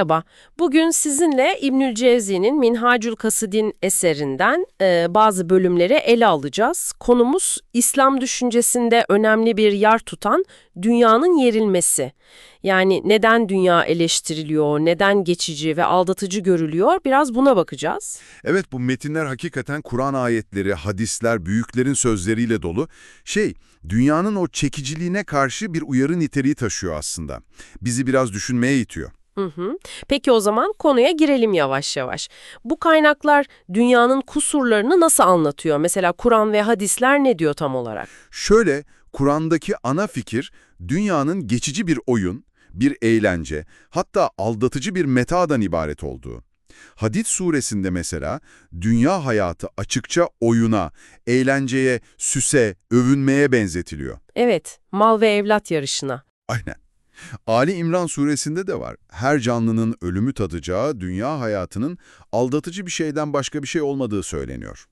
Merhaba, bugün sizinle İbnül Cevzi'nin Minhacül Kasidin eserinden e, bazı bölümleri ele alacağız. Konumuz İslam düşüncesinde önemli bir yer tutan dünyanın yerilmesi. Yani neden dünya eleştiriliyor, neden geçici ve aldatıcı görülüyor biraz buna bakacağız. Evet bu metinler hakikaten Kur'an ayetleri, hadisler, büyüklerin sözleriyle dolu. Şey, dünyanın o çekiciliğine karşı bir uyarı niteliği taşıyor aslında. Bizi biraz düşünmeye itiyor. Hı hı. Peki o zaman konuya girelim yavaş yavaş. Bu kaynaklar dünyanın kusurlarını nasıl anlatıyor? Mesela Kur'an ve hadisler ne diyor tam olarak? Şöyle, Kur'an'daki ana fikir dünyanın geçici bir oyun, bir eğlence, hatta aldatıcı bir metadan ibaret olduğu. Hadid suresinde mesela dünya hayatı açıkça oyuna, eğlenceye, süse, övünmeye benzetiliyor. Evet, mal ve evlat yarışına. Aynen. Ali İmran suresinde de var. Her canlının ölümü tadacağı dünya hayatının aldatıcı bir şeyden başka bir şey olmadığı söyleniyor.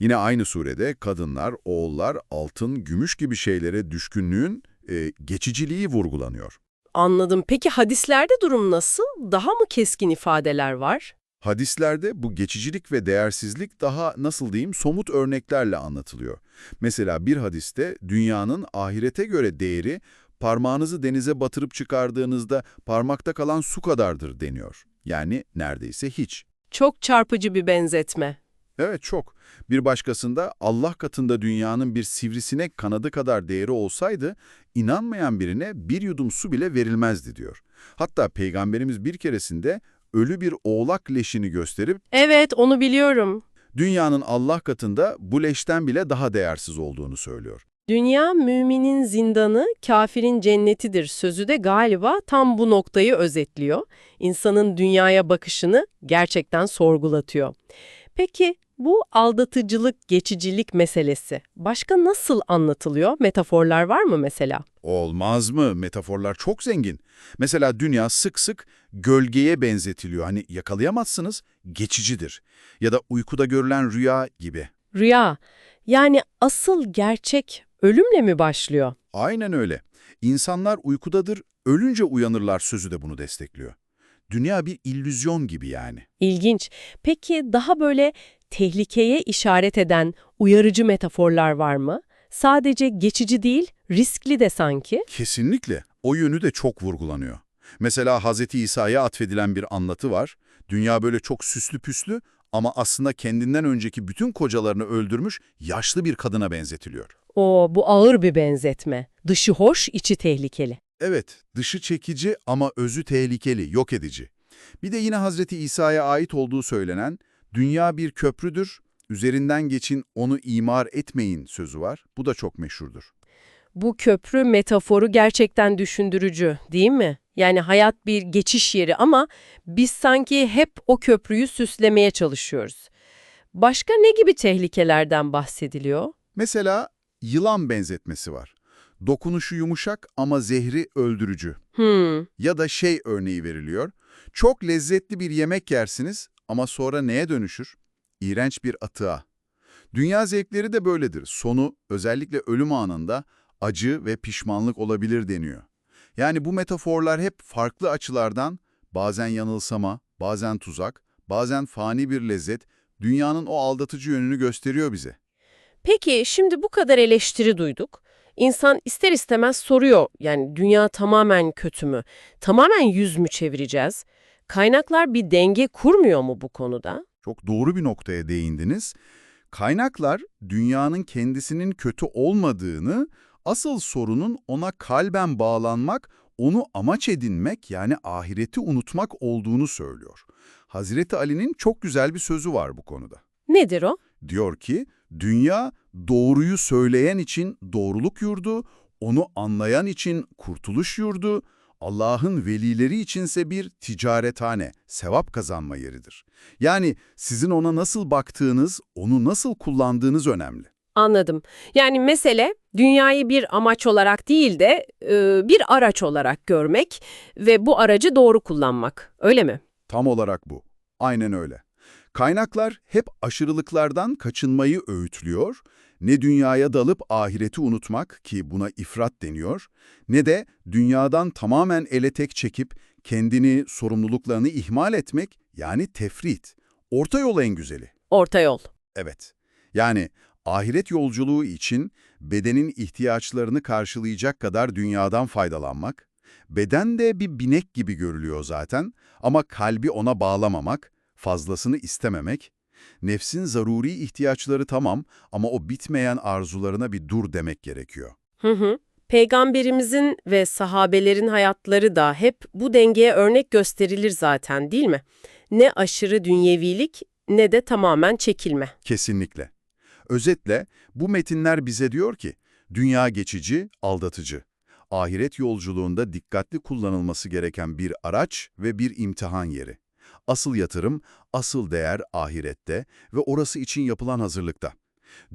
Yine aynı surede kadınlar, oğullar, altın, gümüş gibi şeylere düşkünlüğün e, geçiciliği vurgulanıyor. Anladım. Peki hadislerde durum nasıl? Daha mı keskin ifadeler var? Hadislerde bu geçicilik ve değersizlik daha nasıl diyeyim somut örneklerle anlatılıyor. Mesela bir hadiste dünyanın ahirete göre değeri parmağınızı denize batırıp çıkardığınızda parmakta kalan su kadardır deniyor. Yani neredeyse hiç. Çok çarpıcı bir benzetme. Evet çok. Bir başkasında Allah katında dünyanın bir sivrisinek kanadı kadar değeri olsaydı inanmayan birine bir yudum su bile verilmezdi diyor. Hatta Peygamberimiz bir keresinde ölü bir oğlak leşini gösterip Evet, onu biliyorum. dünyanın Allah katında bu leşten bile daha değersiz olduğunu söylüyor. Dünya müminin zindanı, kafirin cennetidir sözü de galiba tam bu noktayı özetliyor. İnsanın dünyaya bakışını gerçekten sorgulatıyor. Peki bu aldatıcılık, geçicilik meselesi başka nasıl anlatılıyor? Metaforlar var mı mesela? Olmaz mı? Metaforlar çok zengin. Mesela dünya sık sık gölgeye benzetiliyor. Hani yakalayamazsınız, geçicidir. Ya da uykuda görülen rüya gibi. Rüya, yani asıl gerçek ölümle mi başlıyor? Aynen öyle. İnsanlar uykudadır, ölünce uyanırlar sözü de bunu destekliyor. Dünya bir illüzyon gibi yani. İlginç. Peki daha böyle tehlikeye işaret eden uyarıcı metaforlar var mı? Sadece geçici değil, riskli de sanki. Kesinlikle. O yönü de çok vurgulanıyor. Mesela Hz. İsa'ya atfedilen bir anlatı var. Dünya böyle çok süslü püslü ama aslında kendinden önceki bütün kocalarını öldürmüş yaşlı bir kadına benzetiliyor. O bu ağır bir benzetme. Dışı hoş, içi tehlikeli. Evet, dışı çekici ama özü tehlikeli, yok edici. Bir de yine Hazreti İsa'ya ait olduğu söylenen, dünya bir köprüdür, üzerinden geçin onu imar etmeyin sözü var. Bu da çok meşhurdur. Bu köprü metaforu gerçekten düşündürücü, değil mi? Yani hayat bir geçiş yeri ama biz sanki hep o köprüyü süslemeye çalışıyoruz. Başka ne gibi tehlikelerden bahsediliyor? Mesela yılan benzetmesi var. Dokunuşu yumuşak ama zehri öldürücü. Hmm, Ya da şey örneği veriliyor. Çok lezzetli bir yemek yersiniz ama sonra neye dönüşür? İğrenç bir atığa. Dünya zevkleri de böyledir. Sonu özellikle ölüm anında acı ve pişmanlık olabilir deniyor. Yani bu metaforlar hep farklı açılardan bazen yanılsama, bazen tuzak, bazen fani bir lezzet dünyanın o aldatıcı yönünü gösteriyor bize. Peki şimdi bu kadar eleştiri duyduk. İnsan ister istemez soruyor yani dünya tamamen kötü mü? Tamamen yüz mü çevireceğiz? Kaynaklar bir denge kurmuyor mu bu konuda? Çok doğru bir noktaya değindiniz. Kaynaklar dünyanın kendisinin kötü olmadığını, asıl sorunun ona kalben bağlanmak, onu amaç edinmek yani ahireti unutmak olduğunu söylüyor. Hazreti Ali'nin çok güzel bir sözü var bu konuda. Nedir o? Diyor ki, dünya doğruyu söyleyen için doğruluk yurdu, onu anlayan için kurtuluş yurdu, Allah'ın velileri içinse bir ticarethane, sevap kazanma yeridir. Yani sizin ona nasıl baktığınız, onu nasıl kullandığınız önemli. Anladım. Yani mesele dünyayı bir amaç olarak değil de e, bir araç olarak görmek ve bu aracı doğru kullanmak. Öyle mi? Tam olarak bu. Aynen öyle. Kaynaklar hep aşırılıklardan kaçınmayı öğütlüyor, ne dünyaya dalıp ahireti unutmak ki buna ifrat deniyor, ne de dünyadan tamamen ele tek çekip Kendini, sorumluluklarını ihmal etmek yani tefrit. Orta yol en güzeli. Orta yol. Evet. Yani ahiret yolculuğu için bedenin ihtiyaçlarını karşılayacak kadar dünyadan faydalanmak, beden de bir binek gibi görülüyor zaten ama kalbi ona bağlamamak, fazlasını istememek, nefsin zaruri ihtiyaçları tamam ama o bitmeyen arzularına bir dur demek gerekiyor. Hı hı. Peygamberimizin ve sahabelerin hayatları da hep bu dengeye örnek gösterilir zaten değil mi? Ne aşırı dünyevilik ne de tamamen çekilme. Kesinlikle. Özetle bu metinler bize diyor ki, dünya geçici, aldatıcı. Ahiret yolculuğunda dikkatli kullanılması gereken bir araç ve bir imtihan yeri. Asıl yatırım, asıl değer ahirette ve orası için yapılan hazırlıkta.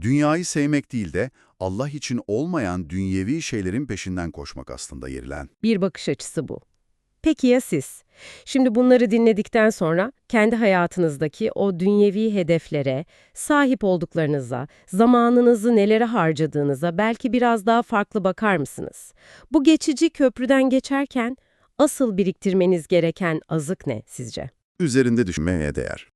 Dünyayı sevmek değil de Allah için olmayan dünyevi şeylerin peşinden koşmak aslında yerilen. Bir bakış açısı bu. Peki ya siz? Şimdi bunları dinledikten sonra kendi hayatınızdaki o dünyevi hedeflere, sahip olduklarınıza, zamanınızı nelere harcadığınıza belki biraz daha farklı bakar mısınız? Bu geçici köprüden geçerken asıl biriktirmeniz gereken azık ne sizce? Üzerinde düşünmeye değer.